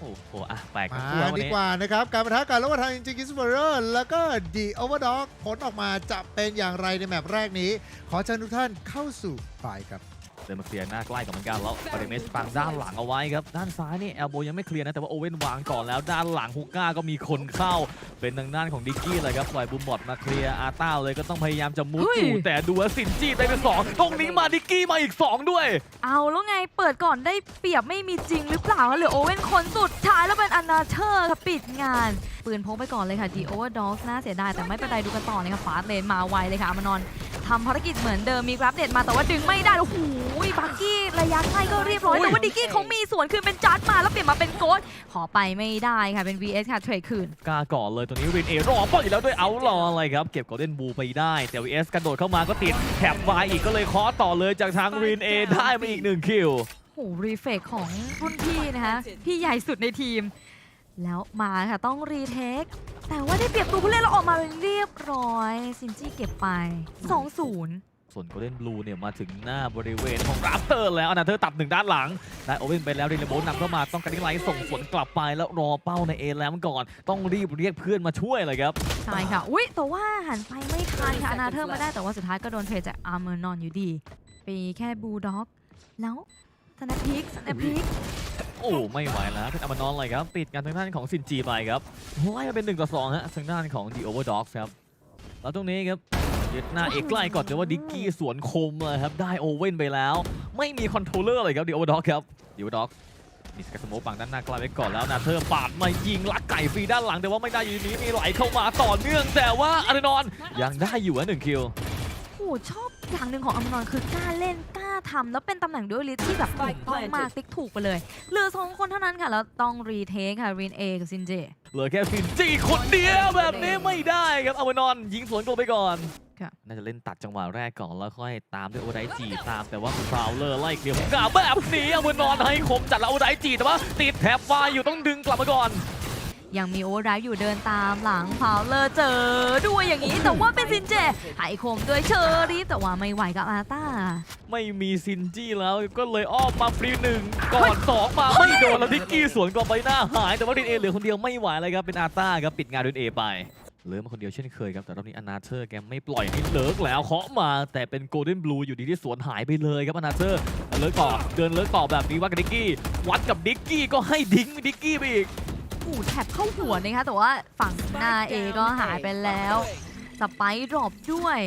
โอ้โหอะแปลกทั้งมาคู่ครับวันดีนี้กว่านะครับ การประทะกันระหว่างทางจิงกิสเบอร์แล้วก็ดีโอเวอร์ด็อกผลออกมาจะเป็นอย่างไรในแมปแรกนี้ ขอเชิญทุกท่านเข้าสู่ฝ่ายครับ เดินมาเคลียร์หน้าใกล้กับเหมือนกันแล้วบาริเมสฟังด้านหลังเอาไว้ครับ ด้านซ้ายนี่แอลโบยังไม่เคลียร์นะ แต่ว่าโอเว่นวางก่อนแล้วด้านหลังฮุกก้าก็มีคนเข้า เป็นทางด้านของดิกกี้เลยครับปล่อยบูมบอดมาเคลียร์อาต้าเลยก็ต้องพยายามจะมุดเฮ้ยอยู่แต่ดูว่าซินจี้ได้ไปสองตรงนี้มาดิกกี้มาอีกสองด้วย เอาแล้วไงเปิดก่อนได้เปรียบไม่มีจริงหรือเปล่าคะเหลือโอเว่นคนสุดท้ายแล้วเป็นอนาเธอร์ค่ะปิดงานปืนพกไปก่อนเลยค่ะดีโอเวอร์ด็อกน่าเสียดายแต่ไม่เป็นไรดูกันต่อเลยค่ะฟาสเลนมาไวเลยค่ะอามานอน ทำภารกิจเหมือนเดิมมีกราฟเด็ดมาแต่ว่าดึงไม่ได้โอ้โหบักกี้ระยะใกล้ก็เรียบร้อยแต่ว่าดิกกี้เขามีสวนคืนเป็นจัดมาแล้วเปลี่ยนมาเป็นโกดขอไปไม่ได้ค่ะเป็น VS ค่ะเทรดคืนกล้าก่อนเลยตัวนี้รินเอรอป้องอยู่แล้วด้วยเอารออะไรครับเก็บกอเด้นบูไปได้แต่วีเอสกระโดดเข้ามาก็ติดแถบวายอีกก็เลยเคอต่อเลยจากทางรินเอได้มาอีกหนึ่งคิวโหรีเฟกของรุ่นพี่นะคะพี่ใหญ่สุดในทีม แล้วมาค่ะต้องรีเทค แต่ว่าได้เปรียบตัวผู้เล่นแล้วออกมาเรียบร้อย ซินจี้เก็บไป 2-0 ส่วนโกลเด้นบลูเนี่ยมาถึงหน้าบริเวณของราฟเตอร์แล้วอนาเธอร์ตัดหนึ่งด้านหลังได้โอเว่นไปแล้วเรนโบนำเข้ามาต้องการที่ไลท์ส่งสวนกลับไปแล้วรอเป้าในเอแล้วก่อน ต้องรีบเรียกเพื่อนมาช่วยเลยครับ ใช่ค่ะ อุ๊ย แต่ว่าหันไปไม่ทันค่ะอนาเธอร์มาได้แต่ว่าสุดท้ายก็โดนเทรดจากอาร์เมอร์นอนอยู่ดีปีแค่บูลด็อก แล้วสแนปพิกสแนปพิก โอ้ไม่ไหวแล้วเป็นอมานอนเลยครับติดกันทางด้านของซินจีไปครับไล่มาเป็น1ต่อ2ฮะทางด้านของ The Overdogs ครับแล้วตรงนี้ครับยึดหน้าเอกใกล้ก่อนแต่ว่าดิกกี้สวนคมเลยครับได้โอเว่นไปแล้ว ไม่มีคอนโทรลเลอร์เลยครับ The Overdog ครับ The Overdog มีสกัดสโมกฝั่งด้านหน้ากล้ไว้ก่อนแล้วนาเธอปาดมายิงลักไก่ฟรีด้านหลังแต่ว่าไม่ได้อยู่นี้มีไหลเข้ามาต่อเนื่อง แต่ว่าอาร์นอนยังได้อยู่อะหนึ่งคิว ชอบอย่างหนึ่งของอาร์เมอร์นอนคือกล้าเล่นกล้าทำแล้วเป็นตำแหน่งด้วยลิทที่แบบถูกต้องมากติ๊กถูกไปเลยเหลือสองคนเท่านั้นค่ะ แล้วต้องรีเทคค่ะรีนเอกับซินเจเหลือแค่ซินจีคนเดียวแบบนี้ไม่ได้ครับเอามานอนยิงสวนกลับไปก่อนค่ะน่าจะเล่นตัดจังหวะแรกก่อนแล้วค่อยตามด้วยโอไดจีตามแต่ว่าฟราวเลอร์ไล่เคลียร์ผมกล้าแบบนี้เอามานอนให้คมจัดแล้วโอไดจีแต่ว่าติดแถบไฟอยู่ต้องดึงกลับมาก่อน ยังมีโอเวอร์ไรอยู่เดินตามหลังพาวเลอร์เจอด้วยอย่างนี้แต่ว่าเป็นซินเจหายคมด้วยเชอรี่แต่ว่าไม่ไหวกับอาต้า ไม่มีซินจี้แล้วก็เลยอ้อมมาฟรีหนึ่งก่อนสองมาไม่โดนแล้วทิกกี้สวนกลับไปหน้าหาย แต่ว่าดินเอเหลือคนเดียวไม่ไหวเลยครับเป็นอาต้าครับปิดงานดินเอไปเลือมาคนเดียวเช่นเคยครับแต่รอบนี้อนาเธอร์แกไม่ปล่อยให้เลิกแล้วเคาะมาแต่เป็นโกลเด้นบลูอยู่ดีที่สวนหายไปเลยครับอนาเธอร์เลิกต่อเดินเลิกต่อแบบนี้วัดกับดิกกี้วัดกับดิกกี้ก็ให้ดิ้งดิกกี้ไปอีก หแทบเข้าหัวนะคะแต่ว่าฝั่งหน้าเอก็หายไปแล้วสไปดรอปด้วย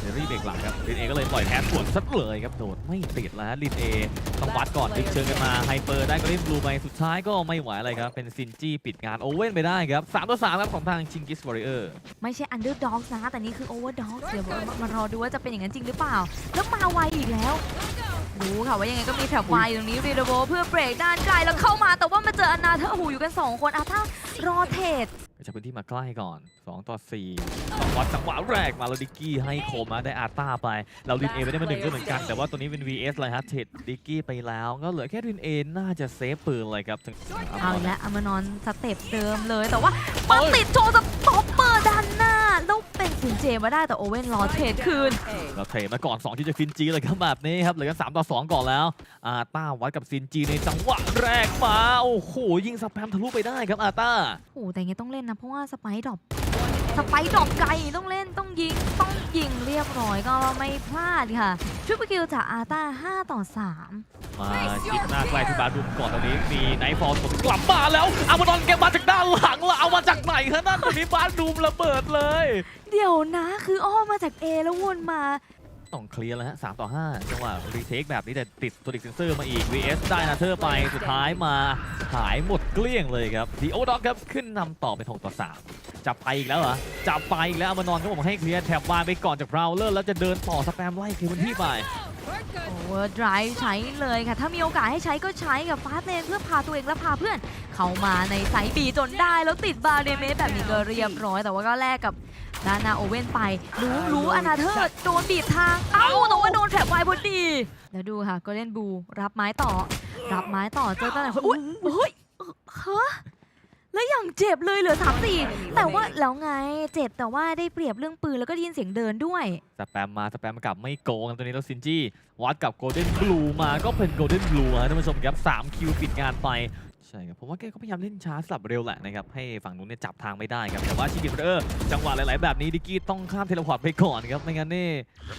เดรี่เบรกหลังครับลินเอก็เลยปล่อยแทนสวนซัดเลยครับโดดไม่ติดแล้วฮะลินเอต้องวัดก่อนดึงเชิงกันมาไฮเปอร์ได้ก็เล่นบลูไปสุดท้ายก็ไม่ไหวอะไรครับ เป็นซินจี้ปิดงานโอเว่นไปได้ครับ3ต่อ3ครับของทางชิงกิสวอริเออร์ไม่ใช่อันเดอร์ด็อกนะแต่นี่คือโอเวอร์ด็อกเดี๋ยวมามารอดูว่าจะเป็นอย่างนั้นจริงหรือเปล่า แล้วมาไวอีกแล้วรู้ค่ะว่ายังไงก็มีแถบไวตรงนี้รีโดโบเพื่อเบรกด้านไกลแล้วเข้ามาแต่ว่ามาเจออนาเธอร์หูอยู่กัน 2 คนอาถ้ารอเทรด กระชับพื้นที่มาใกล้ก่อน 2 ต่อ4ต้องวัดจังหวะแรกมาแล้วดิกกี้ให้โคมมาได้อาต้าไป เราลินเอไม่ได้มาหนึ่งด้วยเหมือนกัน แต่ว่าตัวนี้เป็น VS เลยฮะเทรดดิกกี้ไปแล้ว ก็เหลือแค่ลินเอน่าจะเซฟปืนเลยครับถึงเอาอีกแล้วอามานอนสเต็ปเดิมเลย แต่ว่ามาติดโชว์สต็อปเปอร์ด้านห น้าแล้วเป็นสินเจมาได้แต่โอเว่นรอเทรดคืนเราเทรดมาก่อน2ที่จะฟินจีเลยครับแบบนี้ครับเหลือกัน3ต่อ2ก่อนแล้วอาต้าวัดกับซินจีในจังหวะแรกมาโอ้โหยิงสแปมทะลุไปได้ครับอาต้าโอ้แต่ยังไงต้องเล่นนะเพราะว่าสไปร์ดรอป สไปดอกไก่ต้องเล่นต้องยิงต้องยิงเรียบร้อยก็ไม่พลาดค่ะทริปเปิลคิวจากอาต้า5ต่อ 3มาจิกหน้าใกล้ที่บาดุมก่อนตรงนี้มีไนท์ฟอลสวนกลับมาแล้วอามานอนแกมาจากด้านหลังแล้วเอามาจากไหนคะนั่นตรงนี้บาดุมระเบิดเลย เดี๋ยวนะคืออ้อมมาจาก A แล้ววนมา ต้องเคลียร์แล้วฮะ3ต่อ5จังหวะรีเทคแบบนี้แต่ติดตัวดิกเซนเซอร์มาอีก VS ได้นาเธอร์ไปสุดท้ายมาหายหมดเกลี้ยงเลยครับดีโอด็อกครับขึ้นนำต่อเป็น6ต่อ3จับไปอีกแล้วเหรอ จับไปอีกแล้วอมานอนก็บอกให้เคลียร์แถบวานไปก่อนจากพราเลอร์แล้วจะเดินต่อสแปมไล่เคลียร์พื้นที่ไปโอเวอร์ไดรฟ์ใช้เลยค่ะ ถ้ามีโอกาสให้ใช้ก็ใช้กับฟาสเลนเพื่อพาตัวเองและพาเพื่อน เข้ามาในไซส์บีจนได้แล้วติดบาเรเมสแบบนี้ก็เรียบร้อย แต่ว่าก็แลกกับดานาโอเว่นไป รู้รู้อนาเธอร์โดนบีบทาง เอ้าแต่ว่าโดนแถบไวพอดี แล้วดูค่ะก็เล่นบูรับไม้ต่อ รับไม้ต่อเจอตั้งแต่อุ้ยเฮ้ยฮะแล้วอย่างเจ็บเลยเหลือ3 4แต่ว่าแล้วไงเจ็บแต่ว่าได้เปรียบเรื่องปืนแล้วก็ได้ยินเสียงเดินด้วยสแปมมาสแปมกลับไม่โกงตัวนี้แล้วซินจี้วัดกับโกลเด้นบลูมาก็เป็นโกลเด้นบลูฮะท่านผู้ชมครับ3คิวปิดงานไป ใช่ครับผมว่าแกก็พยายามเล่นช้าสลับเร็วแหละนะครับให้ฝั่งนู้นเนี่ยจับทางไม่ได้ครับแต่ว่าชิกิเออร์จังหวะหลายๆแบบนี้ดิกกี้ต้องข้ามเทเลพอร์ตไปก่อนครับไม่งั้นนี่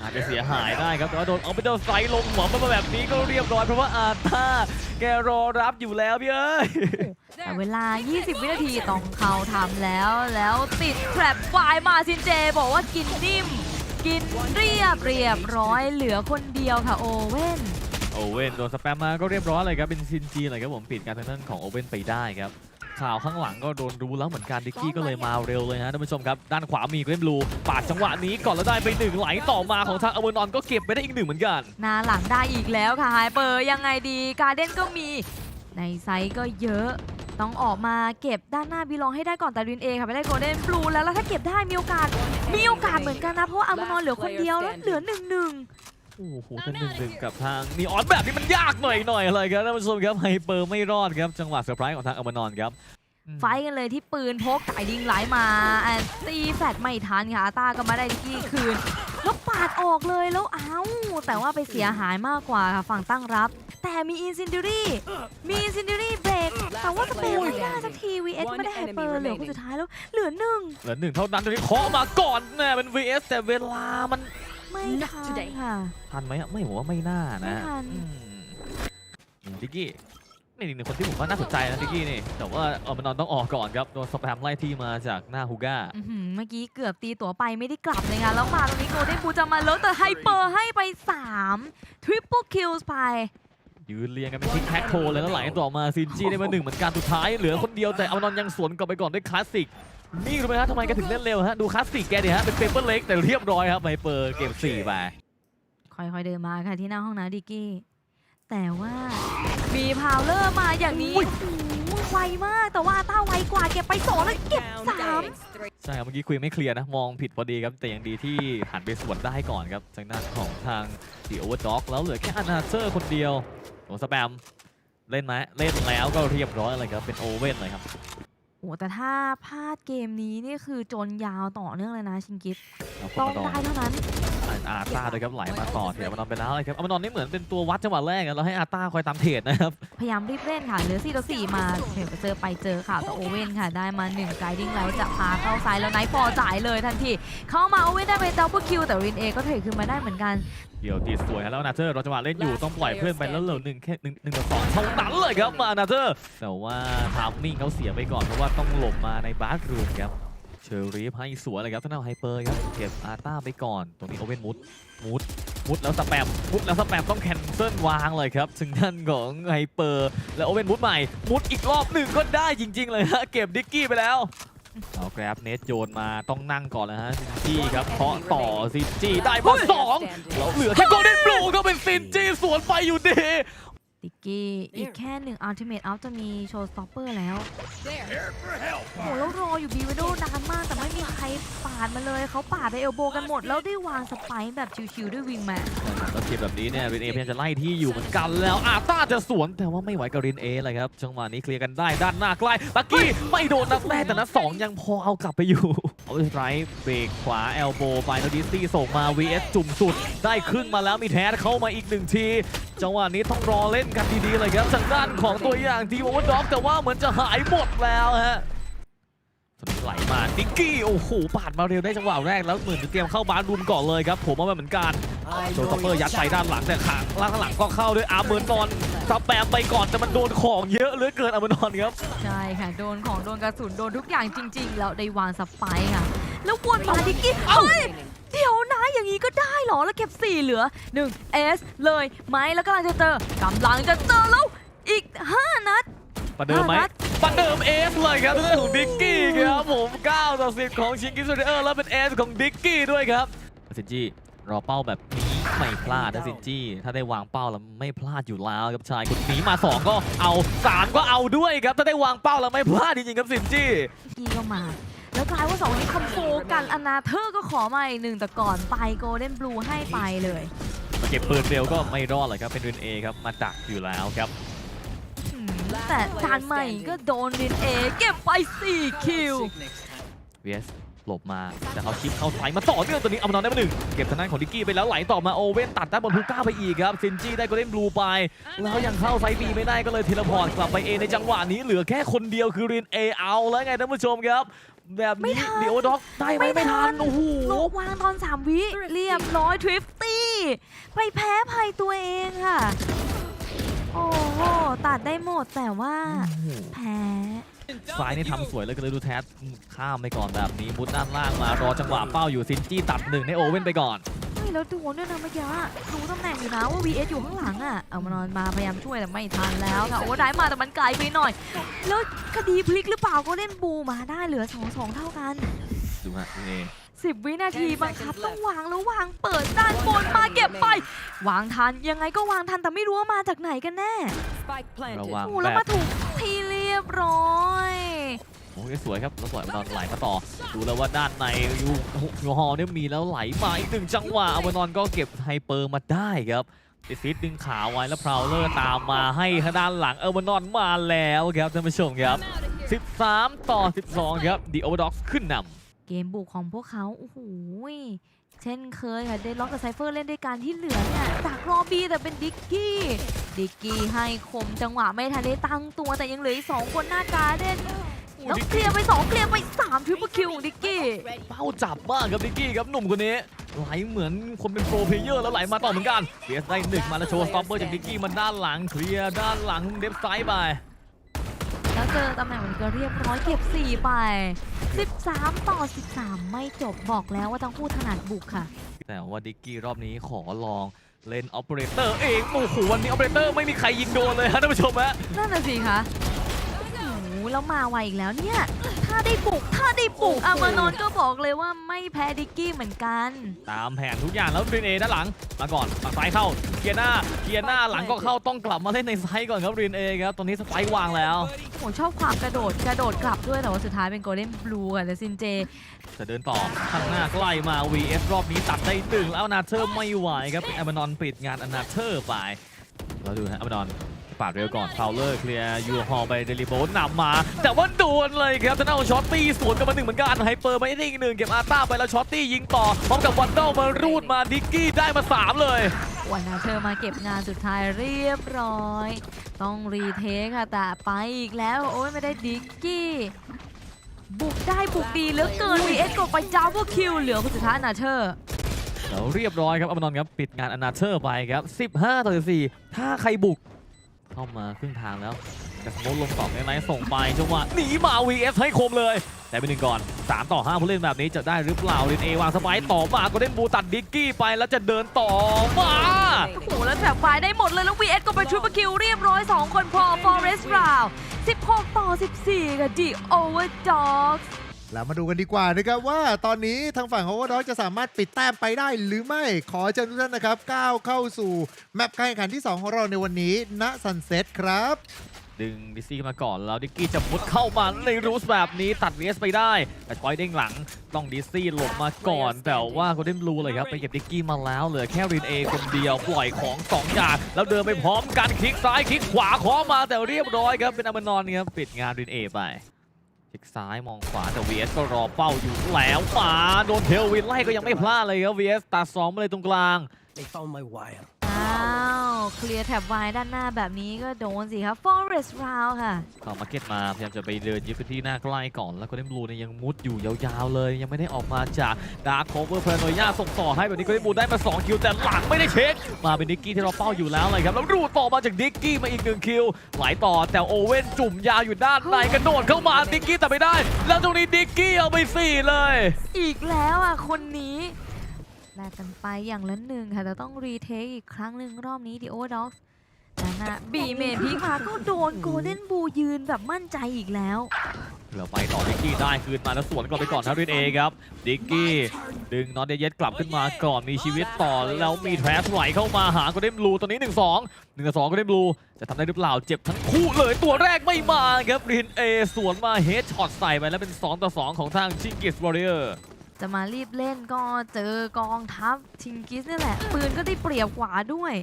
อาจจะเสียหายได้ครับแต่ว่าโดนเอาไปโดนไซด์ลงหัวมาแบบนี้ก็เรียบร้อยเพราะว่าอาตาแกรอรับอยู่แล้วพี่เอ้ยแต่เวลา 20 วินาทีต้องเข้าทำแล้ว แล้วติดแทรปไฟล์มาซินเจ บอกว่ากินนิ่ม กินเรียบเรียบร้อยเหลือคนเดียวค่ะโอเว่น โอเว่นโดนสแปมมาก็เรียบร้อยเลยครับเป็นซินจีเลยครับผมปิดการทางด้านของโอเว่นไปได้ครับข่าวข้างหลังก็โดนรู้แล้วเหมือนกันดิกกี้ก็เลยมาเร็วเลยฮะท่านผู้ชมครับ ด้านขวามีเกรนบลูปาดจังหวะนี้ก่อนแล้วได้ไปหนึ่งไหลต่อมาของทางอเวอร์นอนก็เก็บไปได้อีกหนึ่งเหมือนกันหนาหลังได้อีกแล้วค่ะไฮเปอร์ยังไงดีการเด้นก็มี ในไซส์ก็เยอะ ต้องออกมาเก็บด้านหน้าบีลองให้ได้ก่อนแต่รินเอค่ะไม่ได้โกลเด้นบลูแล้วแล้วถ้าเก็บได้มีโอกาสมีโอกาสเหมือนกันนะเพราะว่าอามานอนเหลือคนเดียวแล้วเหลือหนึ่งหนึ่ง โอ้โหถ้าหนึ่งหนึ่งกับทางนีออนแบบนี้มันยากหน่อยหน่อยเลยครับท่านผู้ชมครับไฮเปอร์ไม่รอดครับจังหวะเซอร์ไพรส์ของทางอเวอร์นอนครับอืมไฟท์กันเลยที่ปืนพกไก่ดิงไหลมาแอนตีแฟลตไม่ทันค่ะอาต้าก็มาได้ดิกกี้คืนแล้วปาดออกเลยแล้วเอ้าแต่ว่าไปเสียหายมากกว่าค่ะฝั่งตั้งรับ แต่มีอินซินดิรี่มีอินซินดิรี่เบรกแต่ว่าสเปลไม่ได้สักที VS ไม่ได้ไฮเปอร์เหลือคนสุดท้ายแล้วเหลือหนึ่งเหลือหนึ่งเท่านั้นตอนนี้เคาะมาก่อนแน่เป็น VS แต่เวลามัน ไม่ทันค่ะ ทันไหมอะไม่ผมว่าไม่น่านะไม่ทันอืมดิกกี้นี่อีกหนึ่งคนที่ผมว่าน่าสนใจนะดิกกี้นี่แต่ว่าอเวอร์นอนต้องออกก่อนครับโดนสแปมไล่ที่มาจากหน้าฮูก้า อื้อหือเมื่อกี้เกือบตีตั๋วไปไม่ได้กลับเลยค่ะแล้วมาตรงนี้โกลเด้นบูจะมาแล้วแต่ไฮเปอร์ให้ไป3 Triple Kills ไป ยืนเรียงกันเป็นทิกแท็กโทเลยแล้วไหลต่อมาซินจีได้มาหนึ่งเหมือนกันสุดท้ายเหลือคนเดียวแต่อเวอร์นอนยังสวนกลับไปก่อนด้วยคลาสสิก นี่รู้ไหมฮะทำไมแกถึงเล่นเร็วฮะ ดูคลาสสิกแกเนี่ยฮะ เป็นเปเปอร์เล็กแต่เรียบร้อยครับไมเปอร์เกมสี่ไป ค่อยๆเดินมาค่ะที่หน้าห้องน้ำดิกกี้ แต่ว่ามีพาวเลอร์มาอย่างนี้อุ้ยโอ้โหไวมาก แต่ว่าอาต้าไวกว่าเก็บไปสองแล้วเก็บสามใช่ครับเมื่อกี้คุยไม่เคลียร์นะ มองผิดพอดีครับ แต่ยังดีที่หันไปสวนได้ก่อนครับทางด้านของทางดีโอเวอร์ด็อกแล้วเหลือแค่อนาเซอร์คนเดียวโอ้สแปมเล่นไหมเล่นแล้วก็เรียบร้อยเลยครับเป็นโอเว่นเลยครับ โอ้แต่ถ้าพลาดเกมนี้นี่คือจนยาวต่อเนื่องเลยนะชิงกิฟแล้วผมต้องมาดอนได้เท่านั้น อาร์ต้าด้วยครับไหลมาต่อเถียมานอนไปแล้วเลยครับอมานอนนี่เหมือนเป็นตัววัดจังหวะแรกอะแล้วให้อาร์ต้าคอยตามเทรดนะครับ พยายามรีบเล่นค่ะเหลือ4ต่อ4มาเดี๋ยวเจอไปเจอค่ะแต่โอเว่นค่ะ ได้มา1ไกดิ้งไลท์จะพาเข้าซ้ายแล้วไนท์ฟอร์จ่ายเลยทันที เข้ามาโอเว่นได้ไปดับเบิลคิวแต่รินเอก็เทรดขึ้นมาได้เหมือนกันเดี๋ยวตีสวยฮะแล้วนาเธอร์รอจังหวะเล่นอยู่ต้องปล่อยเพื่อนไปแล้วเหลือหนึ่งแค่หนึ่งหนึ่งต่อสองเท่านั้นเลยครับมานาเธอร์แต่ว่าทามมิ่งเขาเสียไปก่อนเพราะว่าต้องหลบมาในบาร์รูมครับ เชอรีฟให้สวยเลยครับท่านเอาไฮเปอร์ครับเก็บอาร์ต้าไปก่อน ตรงนี้โอเว่นมุดมุดมุดแล้วสแปมมุดแล้วสแปมต้องแคนเซิลวางเลยครับถึงท่านของไฮเปอร์ แล้วโอเว่นมุดใหม่มุดอีกรอบหนึ่งก็ได้จริง ๆ เลยฮะเก็บดิกกี้ไปแล้วเอาแกร็บเนทโยนมาต้องนั่งก่อนแล้วฮะซินจี้ครับเคาะต่อซินจี้ได้มาสองแล้วเหลือแค่โกลเด้นบลูก็เป็นซินจีสวนไปอยู่ดีติกกี้อีกแค่หนึ่งอัลติเมทอัลจะมีโชว์สต็อปเปอร์แล้วโอ้โหแล้วรออยู่บีวิโดนานมาก แต่ไม่มีใคร ดมาเลยเขาปาดไปเอลโบกันหมด แล้วได้วางสไปค์แบบชิวๆด้วยวิงแมนแล้วเกมแบบนี้เนี่ยรินเอพยายามจะไล่ที่อยู่เหมือนกันแล้วอาต้าจะสวนแต่ว่าไม่ไหวกับรินเอเลยครับจังหวะนี้เคลียร์กันได้ด้านหน้าใกล้ลักกี้ไม่โดนนัดแรกแต่นัดสองยังพอเอากลับไปอยู่เอาสไตร์เบรกขวาเอลโบไปแล้วดิสตี้ส่งมา VS จุ่มสุด ได้ครึ่งมาแล้วมีแทสเข้ามาอีกหนึ่งทีจังหวะนี้ต้องรอเล่นกันดีๆเลยครับทางด้านของตัวอย่างทีมโอเวอร์ด็อกแต่ว่าเหมือนจะหายหมดแล้วฮะ ไหลมาดิกกี้โอ้โหปาดมาเร็วได้จังหวะแรกแล้วเหมือนจะเตรียมเข้าบาสรูมก่อนเลยครับผมว่ามันเหมือนกันโดนซัปเปอร์ยัดใส่ด้านหลังแต่ขางล่างข้างหลังก็เข้าด้วยอาร์เมอร์นอนซับแปมไปก่อนแต่มันโดนของเยอะเหลือเกินอาร์เมอร์นอนครับใช่ค่ะโดนของโดนกระสุนโดนทุกอย่างจริง ๆ แล้วได้วางสไปค์ค่ะแล้ววนมาดิกกี้เฮ้ยเดี๋ยวนะอย่างนี้ก็ได้เหรอแล้วเก็บ 4 เหลือ1 S เลยไหมแล้วกำลังจะเจอกำลังจะเจอแล้วอีก 5 นัด ประเดิมไหมห้านัดประเดิมเอสเลยครับเรื่องของดิกกี้ครับผม9ต่อ10ของชิงกิสเดอร์แล้วเป็นเอสของดิกกี้ด้วยครับซินจี้รอเป้าแบบนี้ไม่พลาดนะซินจี้ ถ้าได้วางเป้าแล้วไม่พลาดอยู่แล้วครับชายคนนี้มาสองก็เอาสามก็เอาด้วยครับ ถ้าได้วางเป้าแล้วไม่พลาดจริงๆครับซินจี้กี้ก็มา แล้วกลายว่าสองนี้คอมโบกันอนาเธอร์ก็ขอมาอีกหนึ่งแต่ก่อนไปโกลเด้นบลูให้ไปเลยมาเก็บปืนเร็วก็ไม่รอดเลยครับเป็นรินเอครับมาดักอยู่แล้วครับอืม แต่จานใหม่ก็โดนรินเอเก็บไป 4 คิว VS หลบมา แต่เขาชิปเข้าไซด์มาต่อเนื่องตัวนี้เอามานอนได้มาหนึ่งเก็บทางด้านของดิกกี้ไปแล้วไหลต่อมาโอเว่นตัดด้านบนฮูก้าไปอีกครับซินจี้ได้ก็เล่นบลูไป แล้วยังเข้าไซด์บีไม่ได้ก็เลยเทเลพอร์ตกลับไปเอในจังหวะนี้เหลือแค่คนเดียวคือรินเอเอาแล้วไงท่านผู้ชมครับ แบบนี้เดียวด็อกได้ไหมไม่ทันโอ้โหโลกวางตอน 3 วิเรียบร้อยทริฟตี้ไปแพ้ภัยตัวเองค่ะ โอ้โห ตัดได้หมดแต่ว่า แพ้ ซ้ายนี่ทำสวยเลยก็เลยดูแทสข้ามไปก่อนแบบนี้มุดด้านล่างมารอจังหวะเป้าอยู่ซินจี้ตัดหนึ่งให้โอเว่นไปก่อนเฮ้ยแล้วโดนด้วยนะเมื่อกี้อะรู้ตำแหน่งอยู่นะว่า VS อยู่ข้างหลังอะ เอามานอนมาพยายามช่วยแต่ไม่ทันแล้วค่ะ โอ้ได้มาแต่มันไกลไปหน่อย แล้วคดีพลิกหรือเปล่าก็เล่นบูมาได้เหลือ2 2เท่ากัน ดูฮะนี่ 10 วินาทีบังคับต้องวางแล้ววางเปิดด้านบนมาเก็บไป วางทันยังไงก็วางทันแต่ไม่รู้ว่ามาจากไหนกันแน่ Spike planted. ระวังโอ้แบแล้วบมาถูกทีเรียบร้อยโอ้ยสวยครับแล้วปล่อยมันนอนไหลมาต่อ ดูแล้วว่าด้านในยูยูฮอลเนี่ยมีแล้วไหลมาอีกหนึ่งจังหวะเอามานอนก็เก็บไฮเปอร์มาได้ครับติดฟิตดึงขาไว้แล้วพราวเลอร์ตามมาให้ทางด้านหลังเออร์มานอนมาแล้วครับท่านผู้ชมครับ 13 ต่อ 12 ครับดีโอด็อกขึ้นนำ เกมบุกของพวกเขาโอ้โหยเช่นเคยค่ะเดนล็อกกับไซเฟอร์เล่นด้วยกันที่เหลือเนี่ยจากรอบีแต่เป็นดิกกี้ดิกกี้ให้คมจังหวะไม่ทันได้ตั้งตัวแต่ยังเหลืออีกสองคนหน้าการเด่นแล้วเคลียร์ไปสองเคลียร์ไปสามทริปเปิลคิวของดิกกี้เป้าจับมากครับดิกกี้ครับหนุ่มคนนี้ไหลเหมือนคนเป็นโปรเพลเยอร์แล้วไหลมาต่อเหมือนกันเบียสได้หนึ่งมาแล้วโชว์สต็อปเปอร์จากดิกกี้มาด้านหลังเคลียร์ด้านหลังเดฟไซด์ไป แล้วเจอตำแหน่งมันก็เรียบร้อยเก็บ 4 ไป 13 ต่อ 13 ไม่จบบอกแล้วว่าทั้งคู่ถนัดบุกค่ะ แต่ว่าดิกกี้รอบนี้ขอลองเล่นออ p เปอเรเตอร์เอง โอ้โห วันนี้ออ p เปอเรเตอร์ไม่มีใครยิงโดนเลยฮะท่านผู้ชมฮะนั่นน่ะสิคะโอ้โห แล้วมาไวอีกแล้วเนี่ย ถ้าได้ปลุกถ้าได้ปลุกอามานนท์ก็บอกเลยว่าไม่แพ้ดิกกี้เหมือนกัน ตามแผนทุกอย่างแล้วรินเอด้านหลัง มาก่อนมาซ้ายเข้า เกียร์หน้า เกียร์หน้าหลังก็เข้าต้องกลับมาเล่นในไซด์ก่อนครับรินเอครับ ตอนนี้สไปค์วางแล้วโอ้ชอบความกระโดดกระโดดกลับด้วยแต่ว่าสุดท้ายเป็นโกลเด้นบลูค่ะแต่ซินเจ จะเดินต่อข้างหน้าใกล้มา VS รอบนี้ตัดได้ตึงแล้วอนาเธอร์ไม่ไหวครับเป็นอามานอนปิดงานอนาเธอร์ไปเราดูฮะอามานอน ปาดเร็วก่อนฟาวเลอร์เคลียร์ยูฮอลไปเดลิโบนนำมา แต่ว่าโดนเลยครับทางด้านของช็อตตี้สวนกันมาหนึ่งเหมือนกันไฮเปอร์ไปได้อีกหนึ่งเก็บอาร์ต้าไปแล้วช็อตตี้ยิงต่อพร้อมกับวันเดลมารูดมาดิกกี้ได้มาสามเลยวันนาเธอมาเก็บงานสุดท้ายเรียบร้อย ต้องรีเทคค่ะแต่ไปอีกแล้วโอ้ยไม่ได้ดิกกี้บุกได้บุกดีเหลือเกิน VS กดไปจ้าพวกคิวเหลือคนสุดท้ายนาเธอร์แล้วเรียบร้อยครับอามานอนครับปิดงานอนาเธอร์ไปครับ 15 ต่อ 14 ถ้าใครบุก เข้ามาครึ่งทางแล้วจะสโมลลงต่อในไลน์ส่งไปจังหวะหนีมา VS ให้คมเลย แต่เป็นหนึ่งก่อน 3 ต่อ 5 ผู้เล่นแบบนี้จะได้หรือเปล่าเรนเอวางสไปต่อมาก็เล่นบูตัดดิกกี้ไปแล้วจะเดินต่อมาโอ้โหแล้วแบบไฟได้หมดเลยแล้ว VS ก็ไปทริปเปิลคิวเรียบร้อย 2 คนพอ Forest Round 16 ต่อ 14 กับ The Overdogs แล้วมาดูกันดีกว่านะครับว่าตอนนี้ทางฝั่งของวอร์ดจะสามารถปิดแต้มไปได้หรือไม่ขอเชิญทุกท่านนะครับก้าวเข้าสู่แมปการแข่งขันที่ 2 ของเราในวันนี้ณซันเซ็ตครับดึงดิซี่มาก่อนแล้วดิกกี้จะมุดเข้ามาในรูสแบบนี้ตัด VS ไปได้ แต่ปอยเด้งหลังต้องดิซี่หลบมาก่อน แต่ว่าโกลเด้นบลูเลยครับไปเก็บดิกกี้มาแล้วเหลือแค่รินเอคนเดียวปล่อยของสองอย่างแล้วเดินไปพร้อมกันคลิกซ้ายคลิกขวาขอมาแต่เรียบร้อยครับเป็นอามนอนครับปิดงานรินเอไป ทิกซ้ายมองขวาแต่ VS ก็รอเป้าอยู่แล้วมาโดนเทลวินไล่ก็ยังไม่พลาดเลยครับ VS ตัดสองมาเลยตรงกลาง They found my wire. อ้าวเคลียร์แถบไวด้านหน้าแบบนี้ก็โดนสิครับ Forest Round ค่ะเข้ามาร์เก็ตมาพยายามจะไปเดินยึดพื้นที่หน้าใกล้ก่อน แล้วก็เล่นบลูเนี่ยยังมุดอยู่ยาวๆเลย ยังไม่ได้ออกมาจากดาร์คโคเวอร์เพลโนย่าส่งต่อให้แบบนี้ก็เล่นบลูได้มา 2 คิวแต่หลังไม่ได้เช็ค มาเป็นดิกกี้ที่เราเป้าอยู่แล้วเลยครับ แล้วรูดต่อมาจากดิกกี้มาอีกหนึ่งคิวไหลต่อแต่โอเว่นจุ่มยาวอยู่ด้านในกระโดดเข้ามาดิกกี้แต่ไม่ได้ แล้วตรงนี้ดิกกี้เอาไปสี่เลย อีกแล้วอะคนนี้ แลกกันไปอย่างละหนึ่งค่ะแต่ต้องรีเทคอีกครั้งหนึ่งรอบนี้ The Overdogs แต่นะบีเมนพีคมาก็โดนโกลเด้นบูยืนแบบมั่นใจอีกแล้วเราไปต่อดิกกี้ได้คืนมาแล้วสวนก่อนไปก่อนทารินเอครับดิกกี้ดึงนอตเดเยสกลับขึ้นมาก่อนมีชีวิตต่อแล้วมีแทรสไหลเข้ามาหาก็เดมบลูตอนนี้ 1 2 1กับ2ก็เดมบลูจะทำได้หรือเปล่าเจ็บทั้งคู่เลยตัวแรกไม่มาครับรินเอสวนมาเฮดช็อตใส่ไปแล้วเป็น 2 ต่อ 2 ของทางชิงกิสวอริเออร์ จะมารีบเล่นก็เจอกองทัพทิงกิสนี่แหละ ปืนก็ได้เปรียบกว่าด้วย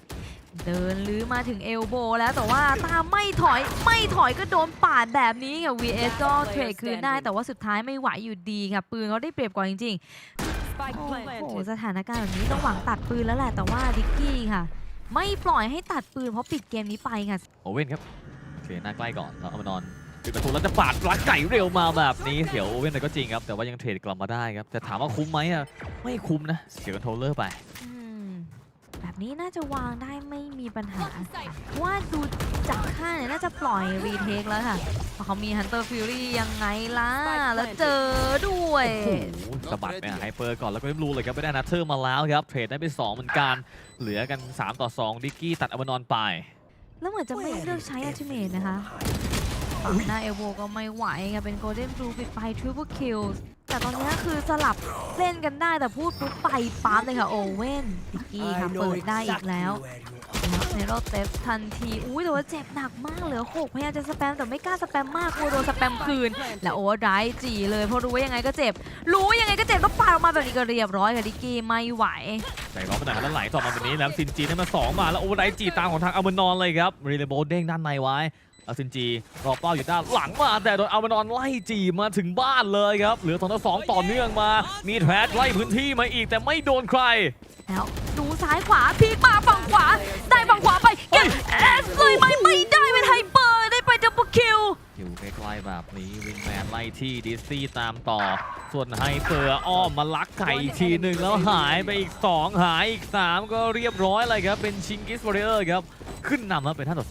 เดินลื้อมาถึงเอลโบแล้วแต่ว่าตามไม่ถอยไม่ถอยก็โดนปาดแบบนี้ค่ะ VS ก็เทรดคืนได้ แต่ว่าสุดท้ายไม่ไหวอยู่ดีค่ะ ปืนเขาได้เปรียบกว่าจริง Spike ๆโอ้โห planted. สถานการณ์แบบนี้ต้องหวังตัดปืนแล้วแหละแต่ว่าดิกกี้ค่ะ ไม่ปล่อยให้ตัดปืนเพราะปิดเกมนี้ไปค่ะโอเว่นครับเคลียร์หน้าใกล้ก่อนแล้วเอามานอน ปิดประตูแล้วจะปาดลักไก่เร็วมาแบบนี้เสียวโอเว่นเลยก็จริงครับ แต่ว่ายังเทรดกลับมาได้ครับ แต่ถามว่าคุ้มไหมอะไม่คุ้มนะ เสียคอนโทรลเลอร์ไป อืมแบบนี้น่าจะวางได้ไม่มีปัญหาเพราะว่าดูจากค่าเนี่ยน่าจะปล่อยรีเทคแล้วค่ะเพราะเขามี Hunter Fury ยังไงล่ะ แล้วเจอด้วย โอ้โหสะบัดไปหาไฮเปอร์ก่อนแล้วก็ไม่รู้เลยครับไม่ได้นัทเทอร์มาแล้วครับ เทรดได้ไปสองเหมือนกัน เหลือกัน 3 ต่อ 2 ดิกกี้ตัดเอามานอนไป แล้วเหมือนจะไม่เลือกใช้ Ultimate นะคะ ฝั่งหน้าเอลโบก็ไม่ไหวค่ะเป็น Golden Blue ปิดไป Triple Kills แต่ตอนนี้คือสลับเล่นกันได้แต่พูดปุ๊บไปปั๊บเลยค่ะโอเว่นดิกกี้ค่ะ I เปิ know ดได้อีก exactly แล้ว where you are. ในรอบเตฟทันที อุ้ยแต่ว่าเจ็บหนักมากเหลือหกพยายามจะสแปมแต่ไม่กล้าสแปมมากกลัวโดนสแปมคืน และโอเวอร์ไดรฟ์จีเลยเพราะรู้ว่ายังไงก็เจ็บ รู้ว่ายังไงก็เจ็บก็ปาดออกมาแบบนี้ก็เรียบร้อยค่ะดิกกี้ไม่ไหวใจร้อนไปหน่อยครับแล้วไหลต่อมาแบบนี้แล้วซินจีได้มา2มาแล้วโอเวอร์ไดจีตามของทางอัลมานอนเลยครับรีเลโบเด้งด้านในไว้ แล้วซินจีรอเป้าอยู่ด้านหลังมาแต่โดนอัลมานอนไล่จีมาถึงบ้านเลยครับ เหลือสองต่อสองต่อเนื่องมา มีแทรดไล่พื้นที่มาอีกแต่ไม่โดนใคร แล้วดูซ้ายขวาพีกมาฝั่งขวา ได้ฝั่งขวาไปเก็บเอสเลยไหมไม่ได้เป็นไฮเปอร์ได้ไปดับเบิลคิวอยู่ใกล้ๆแบบนี้วิงแมนไล่ที่ดิสซี่ตามต่อ ส่วนไฮเปอร์อ้อมมาลักไก่อีกทีหนึ่งแล้วหายไปอีก 2 หายอีก 3 ก็เรียบร้อยเลยครับ เป็นชิงกิสวอริเออร์ครับ ขึ้นนำแล้วเป็นท่านต่อ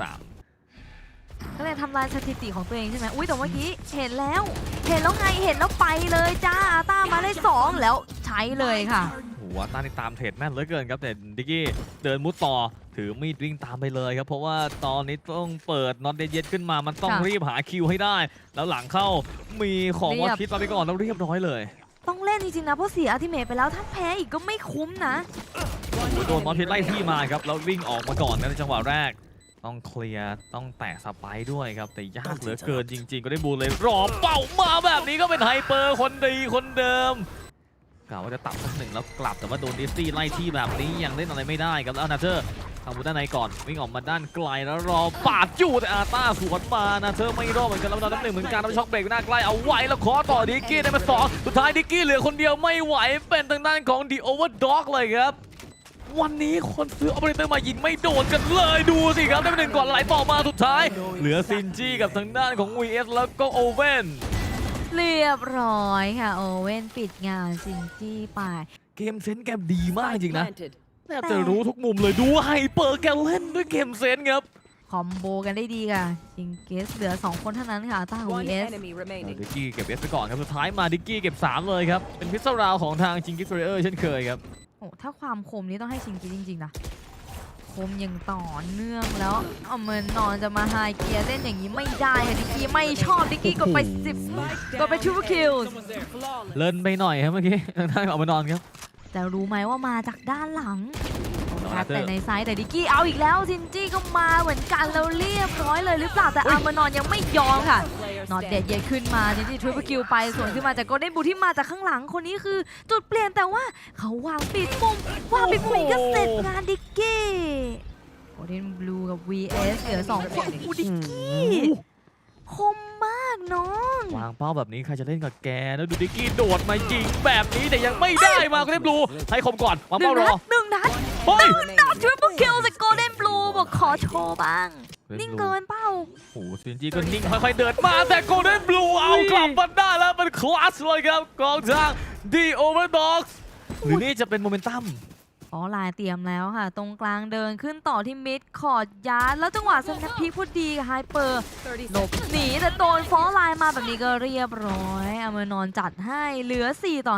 ก็เลยทำลายสถิติของตัวเองใช่ไหมอุ้ยแต่เมื่อกี้เห็นแล้ว เห็นแล้วไงเห็นแล้วไปเลยจ้าอาต้ามาได้สองแล้วใช้เลยค่ะ3หัวต้านนี่ตามเทรดแม่นเหลือเกินครับแต่ดิกกี้เดินมุดต่อถือมีดวิ่งตามไปเลยครับ เพราะว่าตอนนี้ต้องเปิดน็อตเดเย็ดขึ้นมามันต้องค่ะรีบหาคิวให้ได้ แล้วหลังเข้ามีของเรีวัยดบคิดมาไปก่อนแล้วเรียบร้อยเลย ต้องเล่นจริงๆนะเพราะเสียอัลติเมทไปแล้วถ้าแพ้อีกก็ไม่คุ้มนะโดนมอสพิษไล่ที่มาครับแล้ววิ่งออกมาก่อนนะในจังหวะแรก ต้องเคลียร์ต้องแตะสไปร์ด้วยครับ แต่ยากเหลือเกินจริง ๆ ก็ได้บูลเลยรอเป่ามาแบบนี้ก็เป็นไฮเปอร์คนดีคนเดิมกล่าวว่าจะตัดสักหนึ่งแล้วกลับแต่ว่าโดนดิสซี่ไล่ที่แบบนี้ยังเล่นอะไรไม่ได้ครับแล้วนาเธอร์ทำบุด้านในก่อนวิ่งออกมาด้านไกลแล้วรอปาดจู่แต่อาต้าสวนมานาเธอร์ไม่รอดเหมือนกันแล้วโดนน้ำหนึ่งเหมือนกันแล้วช็อกเบรกหน้าใกล้เอาไว้แล้วขอต่อดิกกี้ได้มาสองสุดท้ายดิกกี้เหลือคนเดียวไม่ไหวเป็นทางด้านของดีโอเวอร์ด็อกเลยครับ วันนี้คนซื้อออเปอเรเตอร์มายิงไม่โดนกันเลยดูสิครับ ได้ไปหนึ่งก่อนไหลต่อมาสุดท้าย เหลือซินจี้กับทางด้านของ VS แล้วก็โอเว่นเรียบร้อยค่ะ โอเว่นปิดงานซินจี้ไป เกมเซนส์แกดีมากจ Spike ริงๆนะ planted. แทบจะรู้ทุกมุมเลยดูไฮเปอร์แกเล่นด้วยเกมเซนส์ครับคอมโบกันได้ดีค่ะจิงเกสเหลือ 2 คนเท่านั้นค่ะต้า One VS enemy remaining. ดิกกี้เก็บเอสไปก่อนครับ สุดท้ายมาดิกกี้เก็บ 3 เลยครับ เป็นพิซซ่าราวของทางจิงกิสเรเออร์เช่นเคยครับ โอ้ถ้าความคมนี้ต้องให้ชิงกิจริง ๆ นะ คมอย่างต่อเนื่องแล้วเอาเมินนอนจะมาไฮเกียร์เล่นอย่างนี้ไม่ได้ค่ะดิกกี้ไม่ชอบดิกกี้กดไป10กดไป triple kills Flawless. เล่นไปหน่อยครับเมื่อกี้ทางด้านของอมานอนครับ แต่รู้ไหมว่ามาจากด้านหลัง เอาแค่ละเตอแต่ร์ในไซด์แต่ดิกกี้เอาอีกแล้วซินจี้ก็มาเหมือนกันแล้วเรียบร้อยเลยหรือเปล่าแต่อามานอนยังไม่ยอมค่ะ Player นอตเด็ด standing. เย็ดขึ้นมาจริงๆทริปเปิลคิวไปส่วนขึ้นมาจากโกลเด้นบูที่มาจากข้างหลังคนนี้คือ จุดเปลี่ยนแต่ว่าเขาวางปิดมุมวางปิดมุมอีกก็เสร็จงานดิกกี้โกลเด้นบลูกับ VS เหลือสองคนอูดิกกี้คมมากน้อง วางเป้าแบบนี้ใครจะเล่นกับแก แล้วดูดิกกี้โดดมายิงแบบนี้แต่ยังไม่ได้มาก็ได้บลูให้คมก่อน วางหนึ่เป้างรนัอดหนึ่งนัด เฮ้ยนัดทริปเปิลคิวจากโกลเด้นบลูบอกขอโชว์บ้าง นิ่งเกินเป้าโอ้โหซินจีก็นิ่งค่อยๆเดินมาแต่โกลเด้นบลูเอากลับมาได้แล้วเป็นคลาสเลยครับกองทางดีโอเวอร์ด็อกหรือนี่จะเป็นโมเมนตัมอ๋อลายเตรียมแล้วค่ะ ตรงกลางเดินขึ้นต่อที่มิดคอร์ดยาร์ดแล้วจังหวะสแนปพีคพอดีกับไฮเปอร์30หลบ seconds. หนีแต่โดนฟ้อลายมาแบบนี้ก็เรียบร้อยอเมรนอนจัดให้เหลือ 4 ต่อ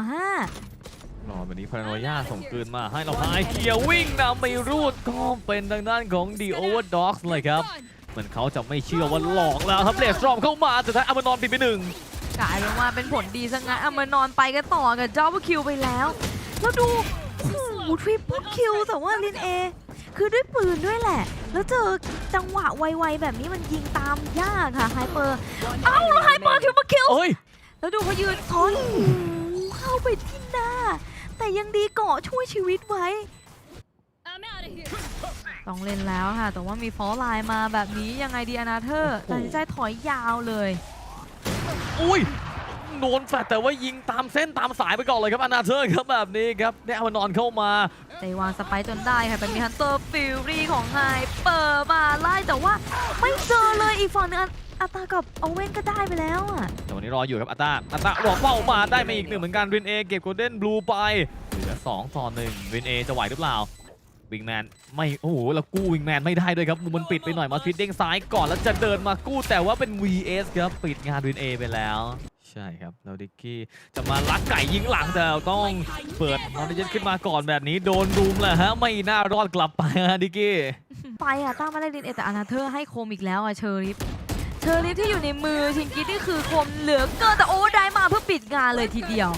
รอแบบนี้พารานอยาส่งคืนมาให้เราพายเกียร์วิ่งนำไปรูดก็เป็นทางด้านของดีโอเวอร์ด็อกเลยครับเหมือนเขาจะไม่เชื่อว่าหลอกแล้วครับเลสตรอมเข้ามาแต่ท้ายอามานอนปิดไปหนึ่ง5กลายเป็นว่าเป็นผลดีซะงั้นอเมรนอนไปกันต่อกับดับเบิลคิวไปแล้ว แล้วดูโอ้โหทริปเปิลคิวแต่ว่าลินเอคือด้วยปืนด้วยแหละ แล้วเจอจังหวะไวๆแบบนี้มันยิงตามยากค่ะไฮเปอร์ One เอ้าแล้วไฮ enemy เปอร์ทริป remaining. เปิลคิวเอ้ยแล้วดูเขายืนซ้อนโอ้โหเข้าไปที่หน้า แต่ยังดีเกาะช่วยชีวิตไว้ตต้องเล่นแล้วค่ะ แต่ว่ามีฟอลไลน์มาแบบนี้ยังไงดีอนาเธอร์โอ้โหตัดสินใจถอยยาวเลย อุ้ย โดนแฟลตแต่ว่ายิงตามเส้นตามสายไปก่อนเลยครับอนาเธอร์ครับแบบนี้ครับได้อามานอนเข้ามาได้วางสไปร์จนได้ค่ะเป็นมีฮันเตอร์ฟิลรี่ของไฮเปอร์มาไล่แต่ว่าไม่เจอเลยอีกฝั่งหนึงอันอัตรากับโอเว่นก็ได้ไปแล้วอะแต่วันนี้รออยู่ครับอัตตาอัตตารอเป้ามาได้มาอีกหนึ่งเหมือนกันรินเอเก็บโกลเด้นบลูไปเหลือ2ต่อ1รินเอจะไหวหรือเปล่าวิงแมนไม่โอ้โหแล้วกู้วิงแมนไม่ได้ด้วยครับมุมมันปิดไปหน่อยมาฟิตเด้งซ้ายก่อนแล้วจะเดินมากู้แต่ว่าเป็น VS ครับปิดงานรินเอไปแล้ว ใช่ครับแล้วดิกกี้จะมาลักไก่ยิงหลังแต่ต้องเปิดนอนดิเจนขึ้นมาก่อนแบบนี้โดนรุมแหละฮะ ไม่น่ารอดกลับไปฮะดิกกี้ ไปอะตั้งมาได้ลินเอแต่อนาเธอร์ให้โคมอีกแล้วอะเชอริฟเชอริฟที่อยู่ในมือชิงกิตนี่คือคมเหลือเกินแต่โอ้ได้มาเพื่อปิดงานเลยทีเดียว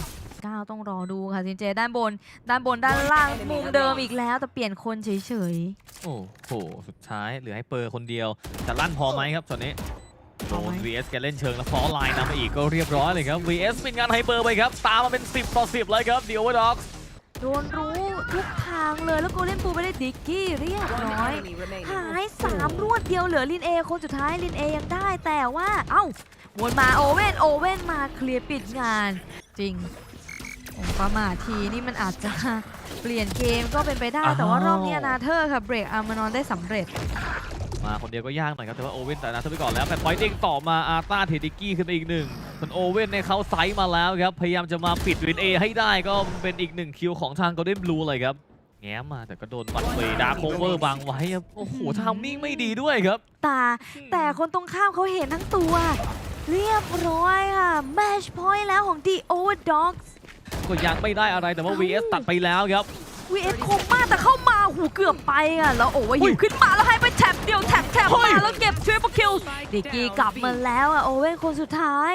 ก้าวต้องรอดูค่ะซินเจด้านบน ด้านบนด้านล่างมุมเดิมอีกแล้ว แต่เปลี่ยนคนเฉยโอ้โห สุดท้ายเหลือให้เปอร์คนเดียว จะลั่นพอไหมครับตอนนี้ โดน VS แกเล่นเชิงแล้วฟอลไลน์นำมาอีกก็เรียบร้อยเลยครับ VS เป็นงานไฮเปอร์ไปครับ ตามมาเป็น 10 ต่อ 10 เลยครับเดียวด็อกๆโดนรู้ทุกทางเลยแล้วโกเล่นปูไปได้ดิกกี้เรียบ One ร้อย enemy remaining. หายสามรวดเดียวเหลือลินเอคนสุดท้ายลินเอยังได้แต่ว่า เอ้าวนมาโอเว่นโอเว่นมาเคลียร์ปิดงานจริงผมประมาททีนี่มันอาจจะเปลี่ยนเกมก็เป็นไปได้ แต่ว่ารอบนี้นาเธอร์ค่ะเบรกอาร์มานอนได้สำเร็จ มาคนเดียวก็ยากหน่อยครับ แต่ว่าโอเว่นแต่นะทไปก่อนแล้วแต่ปล่อยเด้งต่อมาอาร์ตาเทดิกี้ขึ้นไปอีกหนึ่งส่วนโอเว่นในยเขาไซส์มาแล้วครับ พยายามจะมาปิดรินเอให้ได้ก็เป็นอีกหนึ่งคิวของทาง Golden Blue เลยครับ แง้มมาแต่ก็โดนบัตเฟย์ดาร์คโคเวอร์บังไว้ครับโอ้โหทามมิ่งไม่ดีด้วยครับ ตา แต่คนตรงข้ามเขาเห็นทั้งตัว เรียบร้อยค่ะแมชพอยต์แล้วของ The Overdogs ก็ยังไม่ได้อะไรแต่ว่า VS ตัดไปแล้วครับ VS คมมากแต่เข้ามาหูเกือบไปอะแล้วโอ้ว่าอุ้หิยวขึ้นมาแล้วให้ไปแท็บเดียวแท็บแท็บเฮ้มายแล้วเก็บทริปเปิลคิวดิกกี้กลับมาแล้วอะโอเว่นคนสุดท้าย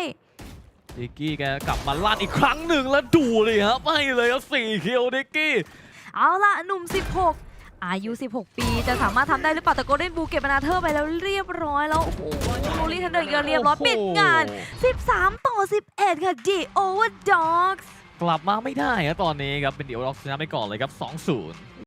ดิกกี้แกกลับมาลั่นอีกครั้งหนึ่งแล้วดูเลยครับไม่เลยครับ4คิวดิกกี้ เอาล่ะหนุ่ม 16อายุ 16 ปี จะสามารถทำได้หรือเปล่า แต่โกลเด้นบูเก็บนาเธอร์ไปแล้วเรียบร้อยแล้ว โอ้โหลูลี่ทันเดอร์ก็เรียบร้อย ปิดงาน 13 ต่อ 11 ค่ะ The Overdogs กลับมาไม่ได้ครับตอนนี้ครับ เป็นเดี๋ยวล็อกชนะไปก่อนเลยครับ 2-0